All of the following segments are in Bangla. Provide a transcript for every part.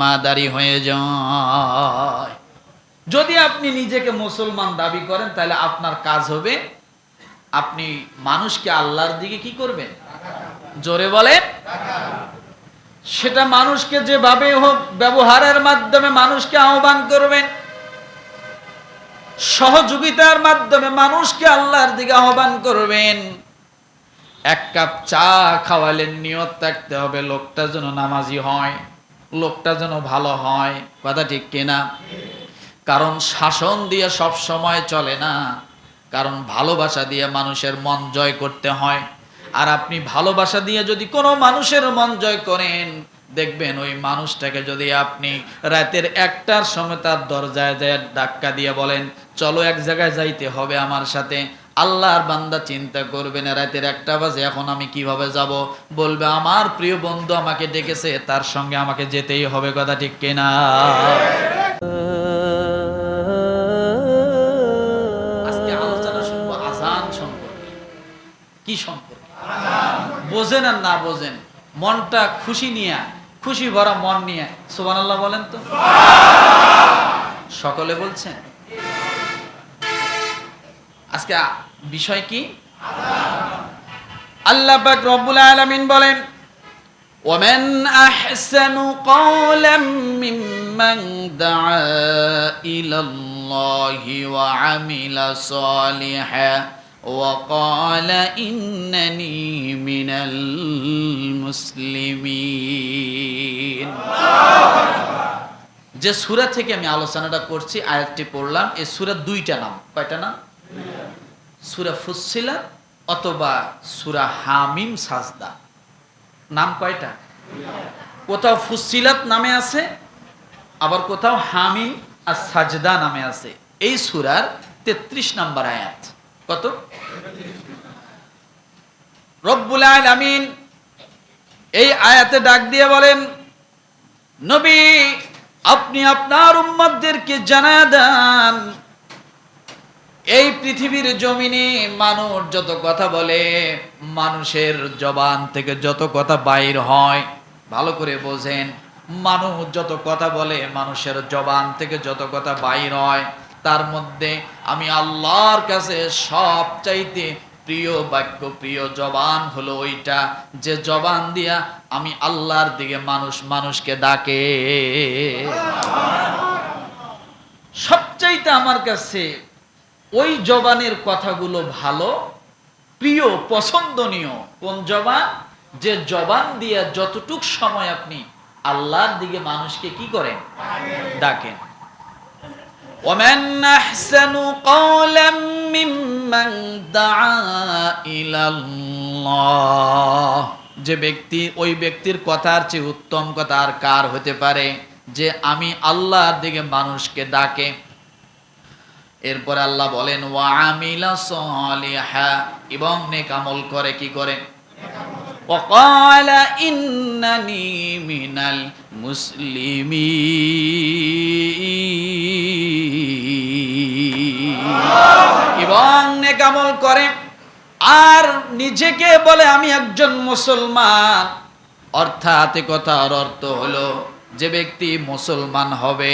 জিম্মাদারি হয়ে যায়। যদি আপনি নিজেকে মুসলমান দাবি করেন, তাহলে আপনার কাজ হবে, আপনি মানুষকে আল্লাহর দিকে কি করবেন? জোরে বলেন। সেটা মানুষকে যেভাবে হোক ব্যবহারের মাধ্যমে মানুষকে আহ্বান করবেন। সহযোগিতার মাধ্যমে মানুষকে আল্লাহর দিকে আহ্বান করবেন। এক কাপ চা খাওয়ালেন নিয়ত থাকতে হবে, লোকটা যেন নামাজি হয়। লোকটা যেন ভালো হয়, কথা ঠিক কিনা? কারণ শাসন দিয়ে সব সময় চলে না। কারণ ভালোবাসা দিয়ে মানুষের মন জয় করতে হয়। আর আপনি ভালোবাসা দিয়ে যদি কোনো মানুষের মন জয় করেন, দেখবেন ওই মানুষটাকে যদি আপনি রাতের একটার সময় তার দরজায় যায় ডাক্কা দিয়ে বলেন, চলো এক জায়গায় যাইতে হবে আমার সাথে। আল্লাহর বান্দা চিন্তা করবে না, রাতের একটা বাজে, এখন আমি কীভাবে যাব? বলবে, আমার প্রিয় বন্ধু আমাকে ডেকেছে, তার সঙ্গে আমাকে যেতেই হবে, কথা ঠিক কিনা? আজকে আলোচনা শুনব আজান সম্পর্কে। কি সম্পর্কে? বোঝেন আর না বোঝেন, মনটা খুশি নিয়ে, খুশি ভরা মন নিয়ে সুবান আল্লাহ বলেন তো। সকলে বলছেন? আজকে বিষয় কি আল্লাহ পাক রব্বুল আলামিন বলেন ومن أحسن قولا ممن دعا إلى الله وعمل صالحا وقال إنني من المسلمين যে সুরা থেকে আমি আলোচনাটা করছি আয়াতটি পড়লাম এই সুরা দুইটা নাম কয়টা নাম সুরা ফুসিলা অথবা সুরা হামিম সাজদা। নাম কয়টা? কোথাও ফুসিলাত নামে আছে, আবার কোথাও হামিম আর সাজদা নামে আছে। এই সুরার তেত্রিশ নাম্বার আয়াত। কত? রব্বুল আলামিন এই আয়াতে ডাক দিয়ে বলেন, নবী, আপনি আপনার উম্মতদেরকে জানা দেন এই পৃথিবীর জমিনে মানুষ যত কথা বলে, মানুষের জবান থেকে যত কথা বাইর হয়, ভালো করে বোঝেন, মানুষ যত কথা বলে, মানুষের জবান থেকে যত কথা বাইর হয়, তার মধ্যে আমি আল্লাহর কাছে সব চাইতে প্রিয় বাক্য, প্রিয় জবান হলো ওইটা, যে জবান দিয়া আমি আল্লাহর দিকে মানুষ, মানুষকে ডাকে। সবচাইতে আমার কাছে ওই জবানের কথাগুলো ভালো প্রিয় পছন্দনীয় কোন জবান যে জবান দিয়া যতটুক সময় আপনি আল্লাহর দিকে মানুষকে কি করেন ডাকেন ومن أحسن قولا ممن دعا إلى الله যে ব্যক্তি ওই ব্যক্তির কথার চেয়ে উত্তম কথা আর কার হতে পারে যে আমি আল্লাহর দিকে মানুষকে ডাকে এরপর আল্লাহ বলেন ওয়ামিলা সলিহা এবং নেক আমল করে কি করে وقال إنني من المسلمين এবং নেক আমল করে আর নিজেকে বলে আমি একজন মুসলমান অর্থাৎ এ কথার অর্থ হলো যে ব্যক্তি মুসলমান হবে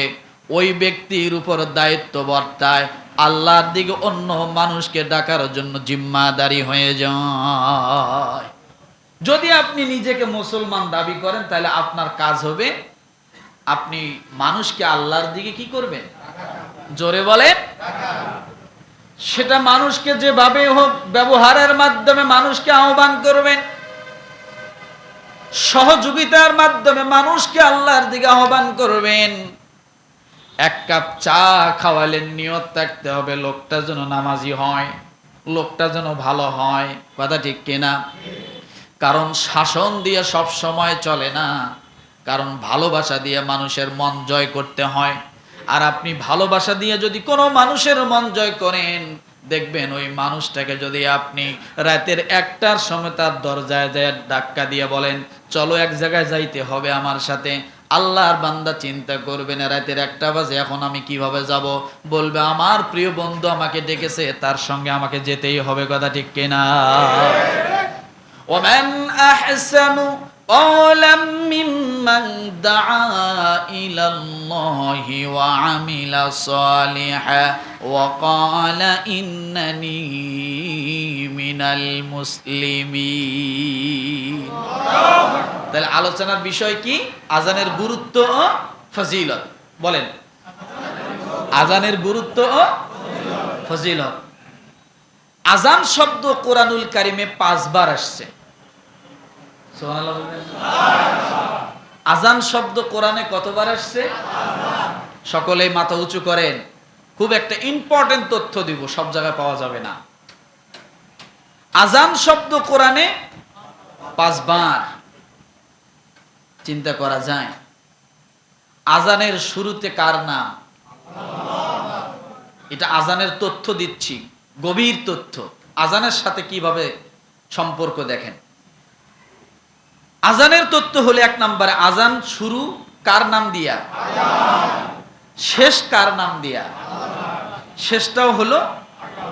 ওই ব্যক্তির উপর দায়িত্ব বর্তায়, আল্লাহর দিকে অন্য মানুষকে ডাকার জন্য জিম্মাদারি হয়ে যায়। যদি আপনি নিজেকে মুসলমান দাবি করেন, তাহলে আপনার কাজ হবে, আপনি মানুষকে আল্লাহর দিকে কি করবেন? জোরে বলেন। সেটা মানুষকে যেভাবে হোক ব্যবহারের মাধ্যমে মানুষকে আহ্বান করবেন। সহযোগিতার মাধ্যমে মানুষকে আল্লাহর দিকে আহ্বান করবেন। এক কাপ চা খাওয়ালেন নিয়ত থাকতে হবে, লোকটা যেন নামাজি হয়, লোকটা যেন ভালো হয়, কথা ঠিক কিনা কারণ শাসন দিয়ে সব সময় চলে না, কারণ ভালোবাসা দিয়ে মানুষের মন জয় করতে হয়। আর আপনি ভালোবাসা দিয়ে যদি কোনো মানুষের মন জয় করেন, দেখবেন ওই মানুষটাকে যদি আপনি রাতের একটার সময় তার দরজায় যায় ডাক্কা দিয়ে বলেন, চলো এক জায়গায় যাইতে হবে আমার সাথে। আল্লাহর বান্দা চিন্তা করবে না, রাতের একটা বাজে, এখন আমি কীভাবে যাব? বলবে, আমার প্রিয় বন্ধু আমাকে ডেকেছে, তার সঙ্গে আমাকে যেতেই হবে। কথা ঠিক কিনা? ومن أحسن قولا ممن دعا إلى الله وعمل صالحا وقال إنني من المسلمين তাহলে আলোচনার বিষয় কি আজানের গুরুত্ব ও ফজিলত বলেন আজানের গুরুত্ব ও ফজিলত আজান শব্দ কোরআনুল কারিমে পাঁচবার আসছে সুবহানাল্লাহ বলবেন? আজান শব্দ কোরআনে কতবার আসছে? সকলেই মাথা উঁচু করেন। খুব একটা ইম্পর্টেন্ট তথ্য দিব, সব জায়গায় পাওয়া যাবে না। আজান শব্দ কোরআনে পাঁচবার চিন্তা করা যায়। আজানের শুরুতে কার নাম? এটা আজানের তথ্য দিচ্ছি, গভীর তথ্য। আজানের সাথে কীভাবে সম্পর্ক দেখেন? আজানের তত্ত্ব হলে এক নম্বরে আজান শুরু কার নাম দিয়া? শেষ কার নাম দিয়া? শেষটাও হলো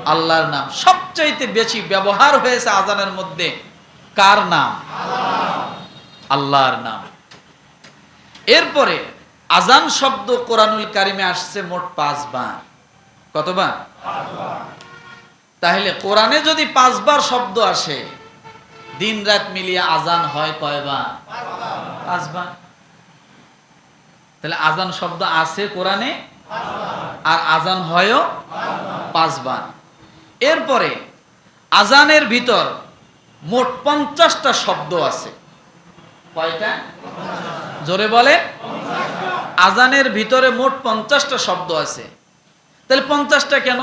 আল্লাহর নাম। সবচাইতে বেশি ব্যবহার হয়েছে আজানের মধ্যে কার নাম? আল্লাহর নাম। এরপরে আজান শব্দ কোরআনুল কারিমে আসছে মোট পাঁচবার। কতবার? তাহলে কোরআনে যদি পাঁচবার শব্দ আসে দিন রাত মিলিয়ে আজান হয় কয়বার? পাঁচবার। তাহলে আজান শব্দ আছে কোরআনে? আর আজান হয়ও পাঁচবার। এরপরে আজানের ভিতর মোট পঞ্চাশটা শব্দ আছে। কয়টা? জোরে বলে আজানের ভিতরে মোট পঞ্চাশটা শব্দ আছে। তাহলে পঞ্চাশটা কেন?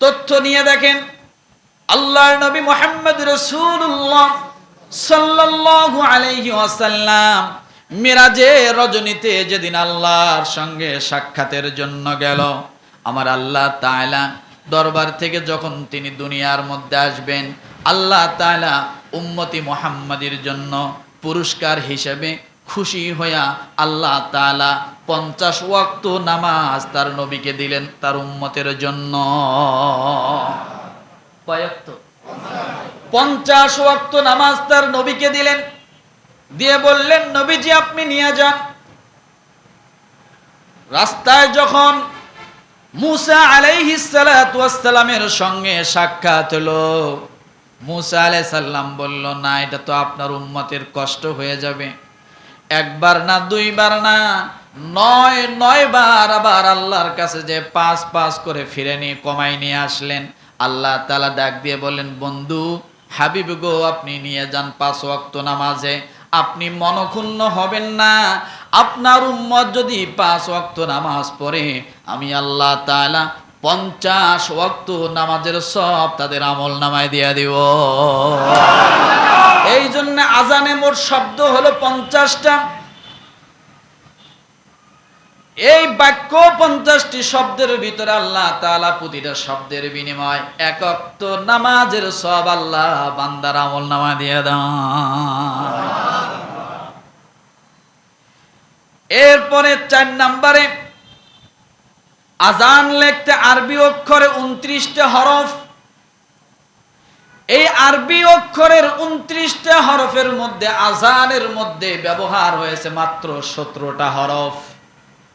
তথ্য নিয়ে দেখেন। আল্লাহর নবী মোহাম্মদ রসুল্লাহ সাল্লাল্লাহু আলাইহি ওয়াসাল্লাম মিরাজে রজনীতে যেদিন আল্লাহর সঙ্গে সাক্ষাতের জন্য গেল, আমার আল্লাহ তাআলা দরবার থেকে যখন তিনি দুনিয়ার মধ্যে আসবেন, আল্লাহ তাআলা উম্মতি মুহাম্মাদির জন্য পুরস্কার হিসেবে খুশি হইয়া আল্লাহ তাআলা পঞ্চাশ ওয়াক্ত নামাজ তার নবীকে দিলেন তার উম্মতের জন্য। কয়েক্ত পঞ্চাশ ওয়াক্ত নামাজ তার নবীকে দিলেন। দিয়ে বললেন, নবীজি, আপনি নিয়ে যান। রাস্তায় যখন মুসা আলাইহিসালামের সঙ্গে সাক্ষাৎ হলো, মুসা আলাই সাল্লাম বলল, না, এটা তো আপনার উম্মতের কষ্ট হয়ে যাবে। একবার না, দুইবার না, নয় নয় বার আবার আল্লাহর কাছে যে পাঁচ পাঁচ করে ফিরে নিয়ে কমাই নিয়ে আসলেন। আল্লাহ তালা ডাক দিয়ে বললেন বন্ধু হাবিব গো আপনি নিয়ে যান পাঁচ ওয়াক্ত নামাজে। আপনি মনক্ষুণ্ণ হবেন না। আপনার উম্মত যদি পাঁচ ওয়াক্ত নামাজ পড়ে আমি আল্লাহ তাআলা পঞ্চাশ ওয়াক্ত নামাজের সব তাদের আমল নামায় দিয়ে দিব। এই জন্য আজানে মোট শব্দ হলো পঞ্চাশটা। এই বাক্য পঞ্চাশটি শব্দের ভিতরে আল্লাহ তাআলা প্রতিটা শব্দের বিনিময় একক তো নামাজের সব আল্লাহ বান্দার আমল নামা দেয় এরপরে চার নাম্বারে আজান লেখতে আরবি অক্ষরে উনত্রিশটা হরফ। এই আরবি অক্ষরের উনত্রিশটা হরফের মধ্যে আজানের মধ্যে ব্যবহার হয়েছে মাত্র সতেরোটা হরফ।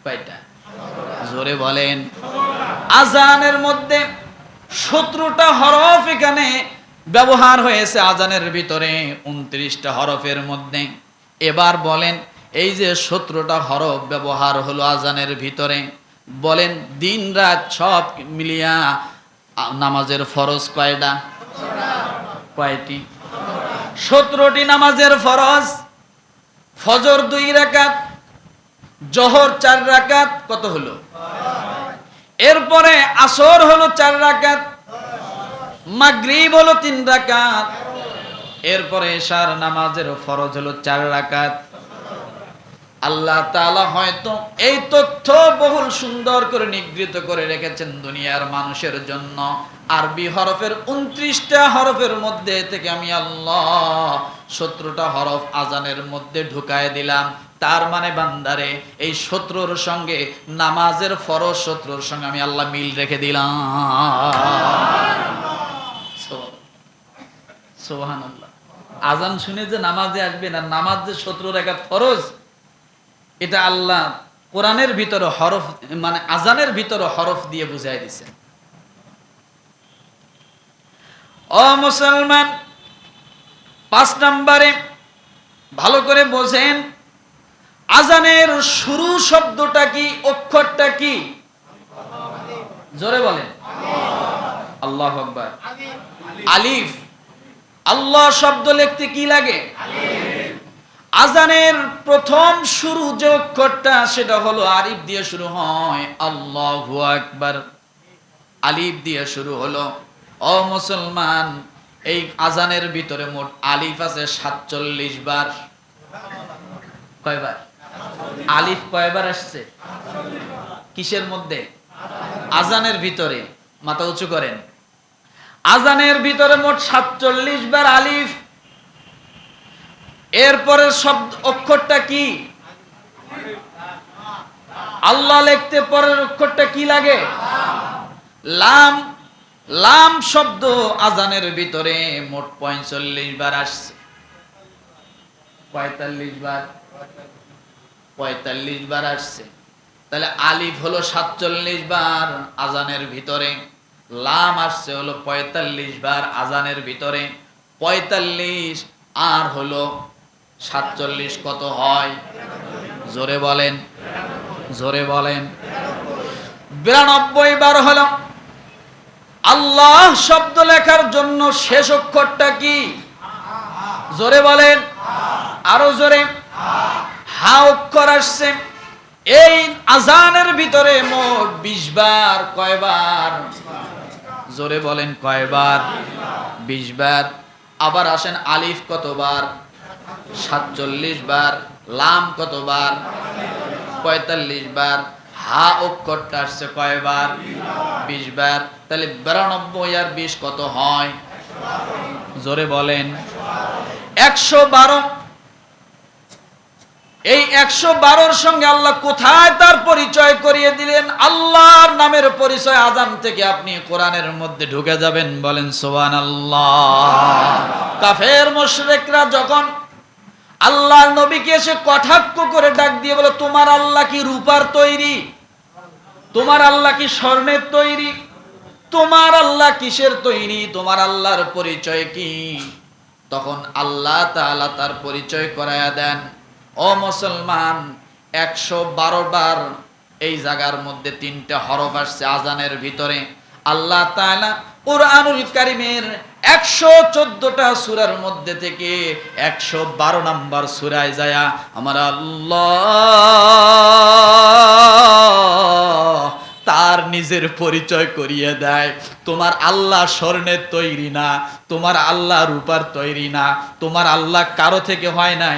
কয়টা? জোরে বলেন। আজানের মধ্যে সতেরোটা হরফ এখানে ব্যবহার হয়েছে আজানের ভিতরে, উনত্রিশটা হরফের মধ্যে। এবার বলেন, এই যে সতেরোটা হরফ ব্যবহার হলো আজানের ভিতরে, বলেন দিন রাত সব মিলিয়া নামাজের ফরজ কয়টা? কয়টি? সতেরোটি নামাজের ফরজ, ফজর দুই রাকাত জহর চার রাকাত কত হলো? এরপরে আসর হলো চার রাকাত, মাগরিব হলো তিন রাকাত, এরপরে এশার নামাজের ফরজ হলো চার রাকাত। আল্লাহ হয়তো এই তথ্য বহুল সুন্দর করে নিগৃহীত করে রেখেছেন দুনিয়ার মানুষের জন্য। আরবি হরফের উনত্রিশটা হরফের মধ্যে থেকে আমি আল্লাহ সতেরোটা হরফ আজানের মধ্যে ঢুকায় দিলাম। তার মানে বান্দারে, এই শত্রুর সঙ্গে, নামাজের ফরজ শত্রুর সঙ্গে আমি আল্লাহ মিল রেখে দিলাম। আজান শুনে যে নামাজে আসবেন আর নামাজ যে সতেরো রেখাত ফরজ, এটা আল্লাহ কোরআনের ভিতরে হরফ মানে আজানের ভিতরে হরফ দিয়ে বুঝাই দিছে। ও মুসলমান, পাঁচ নম্বরে ভালো করে বোঝেন আজানের শুরু শব্দটা কি, অক্ষরটা কি? জোরে বলেন। আল্লাহ আকবার। আলিফ। আল্লাহ শব্দ লিখতে কি লাগে? আজানের প্রথম শুরু যে অক্ষরটা, সেটা হলো আলিফ দিয়ে শুরু হয়। আল্লাহ আকবার। আলিফ দিয়ে শুরু হলো। ও মুসলমান, এই আজানের ভিতরে মোট আলিফ আছে সাতচল্লিশ বার। কয়বার? আলিফ কয়বার আসছে? কিসের মধ্যে? আজানের ভিতরে। মাথা উঁচু করেন। আজানের ভিতরে মোট সাতচল্লিশ বার আলিফ। এরপরের শব্দ অক্ষরটা কি? আল্লাহ লিখতে পরের অক্ষরটা কি লাগে? লাম। লাম শব্দ আজানের ভিতরে মোট পঁয়তাল্লিশ বার আসছে। পঁয়তাল্লিশ বার। পঁয়তাল্লিশ বার আসছে। তাহলে আলিফ হলো সাতচল্লিশ বার আজানের ভিতরে, লাম আসছে হলো পঁয়তাল্লিশ বার আজানের ভিতরে, পঁয়তাল্লিশ আর হলো সাতচল্লিশ কত হয়? জোরে বলেন জোরে বলেন। বিরানব্বই বার হলো, আল্লাহ শব্দ লেখার জন্য শেষ অক্ষরটা কি? জোরে বলেন, আরও জোরে। হা অক্ষর আসছে এই আজানের ভিতরে মোট বিশ বার কয়বার জোরে বলেন কয়বার বিশ বার। আবার আসেন আলিফ কতবার সাতচল্লিশ বার। লাম কতবার পঁয়তাল্লিশ বার। হা অক্ষরটা আসছে কয়বার বিশ বার। তাহলে বিরানব্বই আর বিশ কত হয়? জোরে বলেন। একশো বারো এই একশো বারোর সঙ্গে আল্লাহ কোথায় তার পরিচয় করিয়ে দিলেন? আল্লাহর নামের পরিচয় আজান থেকে আপনি কোরআনের মধ্যে ঢুকে যাবেন, বলেন সোহান আল্লাহ কাফের, মোশরেকরা যখন আল্লাহর নবীকে এসে কটাক্ষ করে ডাক দিয়ে বলে, তোমার আল্লাহ কি রূপার তৈরি? তোমার আল্লাহ কি স্বর্ণের তৈরি? তোমার আল্লাহ কিসের তৈরি? তোমার আল্লাহর পরিচয় কি? তখন আল্লাহ তাআলা তার পরিচয় করায়া দেন। ও মুসলমান, একশো বারো বার এই জায়গার মধ্যে তিনটা হরফ আসছে আজানের ভিতরে। আল্লাহ তাআলা কোরআনুল কারিমের একশো চোদ্দটা সুরার মধ্যে থেকে একশো বারো নাম্বার সুরায় যায়া আমার আল্লাহ তার নিজের পরিচয় করিয়ে দেয়। তোমার আল্লাহ স্বর্ণের তৈরি না, তোমার আল্লাহ রূপার তৈরি না, তোমার আল্লাহ কারও থেকে হয় নাই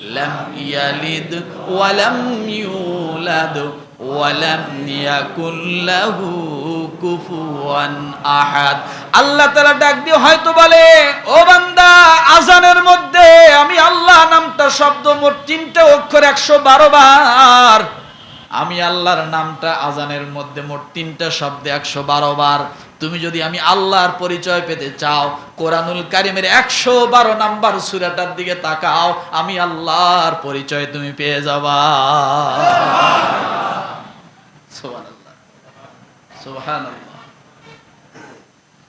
لم يلد ولم يولد ولم يكن له কুফুয়া আহাদ আল্লাহ তাআলা ডাক দিয়ে হয়তো বলে ও বান্দা আজানের মধ্যে আমি আল্লাহ নামটা শব্দ মোট তিনটা অক্ষর একশো বারো বার আমি আল্লাহর নামটা আজানের মধ্যে মোট তিনটা শব্দে একশো বারো বার। তুমি যদি আমি আল্লাহর পরিচয় পেতে চাও কোরআনুল কারিমের একশো বারো নাম্বার সুরাটার দিকে তাকাও আমি আল্লাহর পরিচয় তুমি পেয়ে যাবা।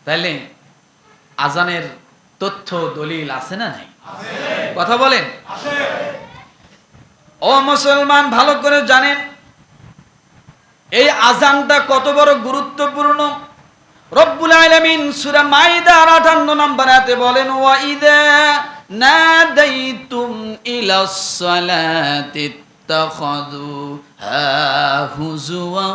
তাইলে আজানের তথ্য দলিল আছে না নাই? কথা বলেন? ও মুসলমান ভালো করে জানেন এই আজানটা কত বড় গুরুত্বপূর্ণ রব্বুল আলামিন সূরা মাইদার 58 নম্বর আয়াতে বলেন ওয়া ইদা নাদাইতুম ইলাস সালাতি ইত্তাখাযু هزوا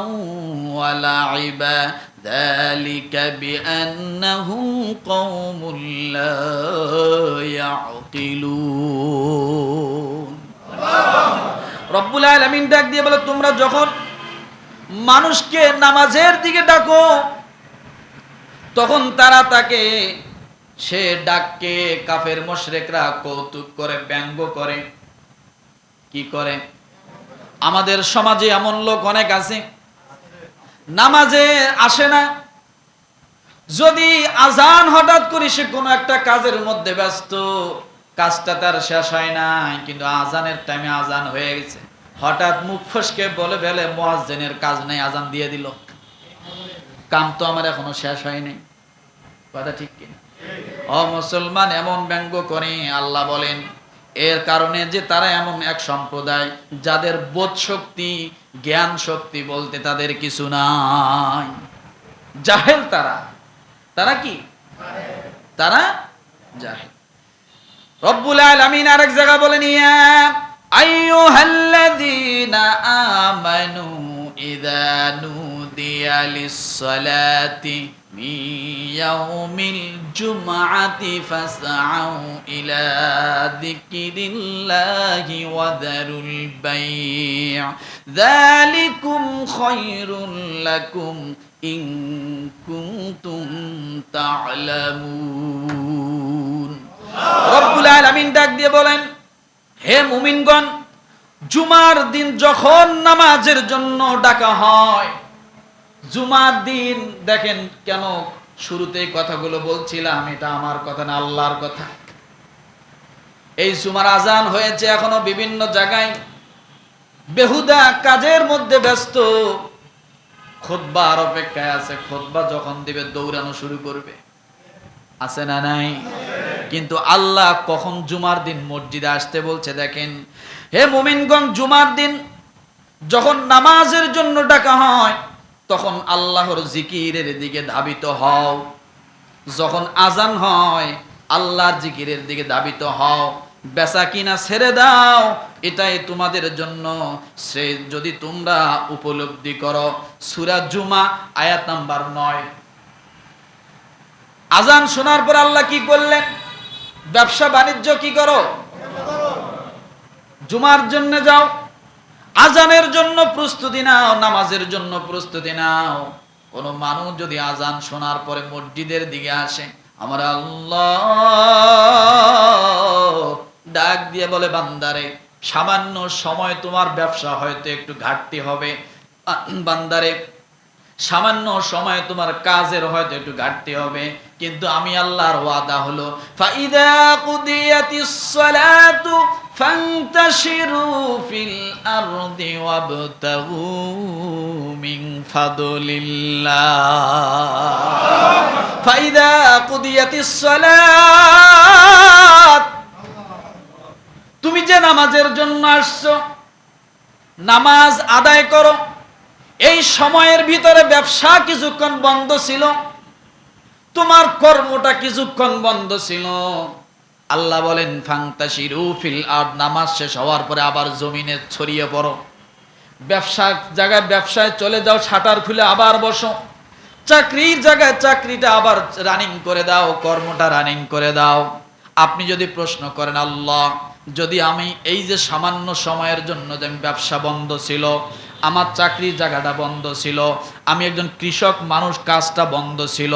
ولعبا ذلك بأنهم قوم لا يعقلون রব্বুল আলামিন ডাক দিয়ে বলে তোমরা যখন মানুষকে নামাজের দিকে ডাকো। তখন তারা তাকে, সে ডাককে কাফের মোশরেকরা কৌতুক করে, ব্যঙ্গ করে। কি করে? আমাদের সমাজে এমন লোক অনেক আছে। নামাজে আসে না। যদি আজান হঠাৎ করে সে কোনো একটা কাজের মধ্যে ব্যস্ত, কাজটা তার শেষ হয় নাই, কিন্তু আজানের টাইমে আজান হয়ে গেছে। হঠাৎ মুখ ফসকে বলে বেলে মোয়াজ্জেনের কাজ নেই, আজান দিয়ে দিল। কাম তো আমার এখনও শেষ হয়নি। কথা ঠিক কিনা? অ মুসলমান, এমন ব্যঙ্গ করে, আল্লাহ বলেন, এর কারণে যে তারা এমন এক সম্প্রদায়, যাদের বোধ শক্তি, জ্ঞান শক্তি বলতে তাদের কিছু নাই। জাহেল তারা। তারা কি? তারা জাহেল। রব্বুল আলামিন আরেক জায়গা বলেন ইয়া আইয়ুহাল্লাযীনা আমানু ইযা নুদিয়া লিস-সালাতি মিন ইয়াউমিল জুমআতি ফাসআউ ইলা যিকরিল্লাহি ওয়া যারুল বাই' যালিকুম খায়রুল লাকুম ইন কুনতুম তা'লামুন রব্বুল আলামিন ডাক দিয়ে বলেন হে মুমিনগণ, জুমার দিন যখন নামাজের জন্য ডাকা হয়, জুমার দিন দেখেন কেন শুরুতেই কথাগুলো বলছিলাম, এটা আমার কথা না, আল্লাহর কথা। এই জুমার আজান হয়েছে এখনও বিভিন্ন জায়গায়। বেহুদা কাজের মধ্যে ব্যস্ত। খোদবার অপেক্ষায় আছে খোদবা যখন দিবে, দৌড়ানো শুরু করবে। আছে না নাই? কিন্তু আল্লাহ কখন জুমার দিন মসজিদে আসতে বলছে, দেখেন, হে মোমিনগঞ্জ জুমার দিন যখন নামাজের জন্য ডাকা হয়, তখন আল্লাহর জিকিরের দিকে ধাবিত হও। যখন আজান হয়, আল্লাহর জিকিরের দিকে ধাবিত হও। বেচা কিনা ছেড়ে দাও, এটাই তোমাদের জন্য সে যদি তোমরা উপলব্ধি করো, সুরা জুমা, আয়াত নাম্বার নয়। আজান শোনার পর আল্লাহ কি করলেন? ব্যবসা বাণিজ্য কি করো? জুমার জন্য যাও, আজানের জন্য প্রস্তুতি নাও, নামাজের জন্য প্রস্তুতি নাও। কোন মানুষ যদি আজান শোনার পরে মসজিদের দিকে আসে, আমার আল্লাহ ডাক দিয়ে বলে, বান্দারে, সামান্য সময় তোমার ব্যবসা হয়তো একটু ঘাটতি হবে। বান্দারে, সামান্য সময় তোমার কাজের হয়তো একটু ঘাটতি হবে। কিন্তু আমি আল্লাহর ওয়াদা হলো, ফাইদা কুদিয়াতিস সালাতু ফান্তাশিরু ফিল আরদি ওয়াবতাগু মিন ফাদলিল্লাহ। ফাইদা কুদিয়াতিস সালাত। তুমি যে নামাজের জন্য আসছো, নামাজ আদায় করো, এই সময়ের ভিতরে ব্যবসা কিছুক্ষণ বন্ধ ছিল তোমার কর্মটা কিছুক্ষণ বন্ধ ছিল। আল্লাহ বলেন ফাংতাশিরু ফিল আর নামাজ শেষ হওয়ার পরে আবার জমিনে ছড়িয়ে পড়ো। ব্যবসা জায়গায় ব্যবসায় চলে যাও, শাটার খুলে আবার বসো। চাকরির জায়গায় চাকরিটা আবার রানিং করে দাও, কর্মটা রানিং করে দাও। আপনি যদি প্রশ্ন করেন, আল্লাহ, যদি আমি এই যে সামান্য সময়ের জন্য যে আমি ব্যবসা বন্ধ ছিল, আমার চাকরির জায়গাটা বন্ধ ছিল, আমি একজন কৃষক মানুষ, কাজটা বন্ধ ছিল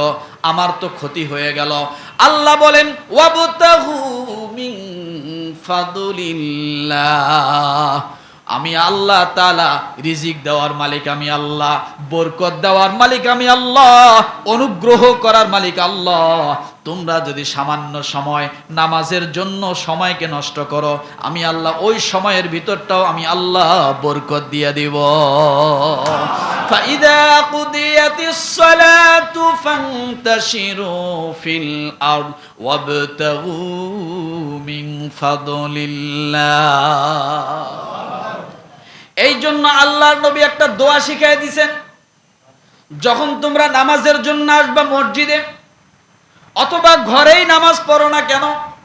আমার তো ক্ষতি হয়ে গেল। আল্লাহ বলেন আমি আল্লাহ তালা রিজিক দেওয়ার মালিক আমি আল্লাহ, বরকত দেওয়ার মালিক আমি আল্লাহ, অনুগ্রহ করার মালিক আল্লাহ। তোমরা যদি সামান্য সময় নামাজের জন্য সময়কে নষ্ট করো, আমি আল্লাহ ওই সময়ের ভিতরটাও আমি আল্লাহ বরকত দিয়ে দিব। فإذا قضيت الصلاة فانتشروا في الأرض وابتغوا من فضل الله এই জন্য আল্লাহর নবী একটা দোয়া শিখাই দিছেন যখন তোমরা নামাজের জন্য আসবা মসজিদে অথবা ঘরেই নামাজ পড়ো না কেন নাম